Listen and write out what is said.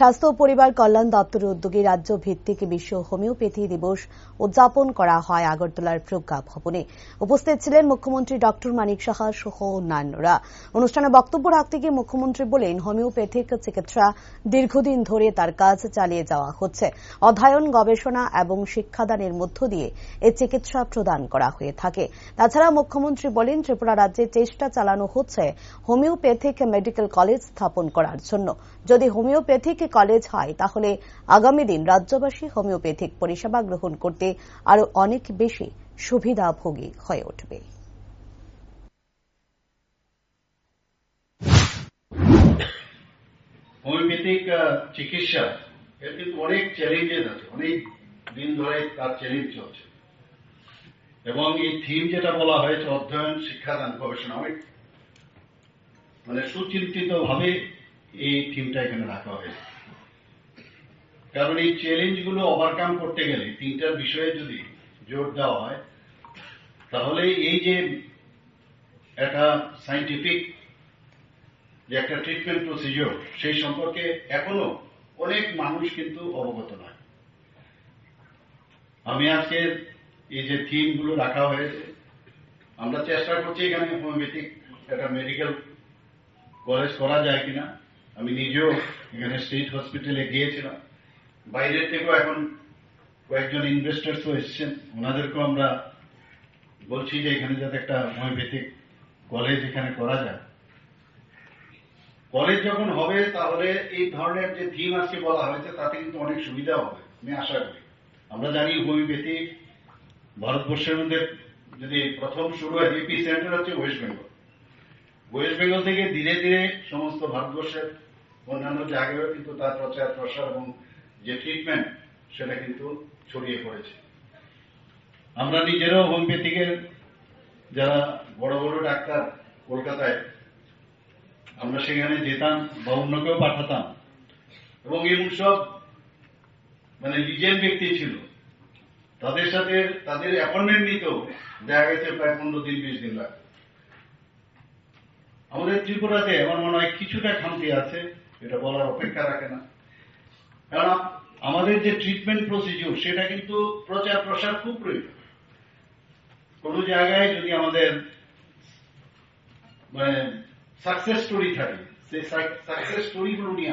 স্বাস্থ্য ও পরিবার কল্যাণ দপ্তরের উদ্যোগে রাজ্য ভিত্তিক বিশ্ব হোমিওপ্যাথি দিবস উদযাপন করা হয় আগরতলার প্রজ্ঞা ভবনে। উপস্থিত ছিলেন মুখ্যমন্ত্রী ডক্টর মানিক সাহা সহ অন্যান্যরা। অনুষ্ঠানে বক্তব্য রাখতে গিয়ে মুখ্যমন্ত্রী বলেন, হোমিওপ্যাথিক চিকিৎসা দীর্ঘদিন ধরে তার কাজ চালিয়ে যাওয়া হচ্ছে। অধ্যয়ন, গবেষণা এবং শিক্ষাদানের মধ্য দিয়ে এ চিকিৎসা প্রদান করা হয়ে থাকে। তাছাড়া মুখ্যমন্ত্রী বলেন, ত্রিপুরা রাজ্যে চেষ্টা চালানো হচ্ছে হোমিওপ্যাথিক মেডিকেল কলেজ স্থাপন করার জন্য। যদি হোমিওপ্যাথিক কলেজ হয়, তাহলে আগামী দিন রাজ্যবাসী হোমিওপ্যাথিক পরিষেবা গ্রহণ করতে আরও অনেক বেশি সুবিধাভোগী হয়ে উঠবে। হোমিওপ্যাথিক চিকিৎসা, এর কিন্তু অনেক চ্যালেঞ্জেস আছে, অনেক দিন ধরে তার চ্যালেঞ্জ চলছে। এবং এই থিম যেটা বলা হয়েছে, অধ্যয়ন শিক্ষাদান গবেষণা মানে সুচিন্তিত ভাবে এই থিমটা এখানে রাখা হয়েছে। কারণ এই চ্যালেঞ্জগুলো ওভারকাম করতে গেলে তিনটার বিষয়ে যদি জোর দেওয়া হয়, তাহলে এই যে একটা সাইন্টিফিক যে একটা ট্রিটমেন্ট প্রসিজিওর সেই সম্পর্কে এখনও অনেক মানুষ কিন্তু অবগত নয়। আমি আজকে এই যে থিমগুলো রাখা হয়েছে, আমরা চেষ্টা করছি এখানে হোমিওপ্যাথিক একটা মেডিকেল কলেজ করা যায় কিনা। আমি নিজেও এখানে স্টেট হসপিটালে গিয়েছিলাম। বাইরের থেকেও এখন কয়েকজন ইনভেস্টার্সও এসেছেন। ওনাদেরকেও আমরা বলছি যে এখানে যাতে একটা হোমিওপ্যাথিক কলেজ এখানে করা যায়। কলেজ যখন হবে, তাহলে এই ধরনের যে থিম আজকে বলা হয়েছে, তাতে কিন্তু অনেক সুবিধা হবে, আমি আশা করি। আমরা জানি হোমিওপ্যাথি ভারতবর্ষের মধ্যে যদি প্রথম শুরু হয় এপি সেন্টার হচ্ছে ওয়েস্ট বেঙ্গল ওয়েস্ট বেঙ্গল থেকে ধীরে ধীরে সমস্ত ভারতবর্ষের অন্যান্য জায়গায়ও কিন্তু তার প্রচার প্রসার এবং যে ট্রিটমেন্ট সেটা কিন্তু ছড়িয়ে পড়েছে। আমরা নিজেরাও হোমিওপ্যাথিকের যারা বড় বড় ডাক্তার কলকাতায়, আমরা সেখানে যেতাম বা অন্যকেও পাঠাতাম। এবং এমন সব মানে লিজেন্ড ব্যক্তি ছিল। তাদের সাথে তাদের অ্যাপয়েন্টমেন্ট নিতেও দেখা গেছে প্রায় পনেরো দিন, বিশ দিন লাগে। আমাদের ত্রিপুরাতে আমার মনে হয় কিছুটা খামতি আছে, এটা বলার অপেক্ষা রাখে না। কারণ আমাদের যে ট্রিটমেন্ট প্রসিডিউর সেটা কিন্তু প্রচার প্রসার খুব প্রয়োজন। কোন জায়গায় যদি আমাদের মানে সাকসেস স্টোরি থাকে, সেই সাকসেস স্টোরিগুলো নিয়ে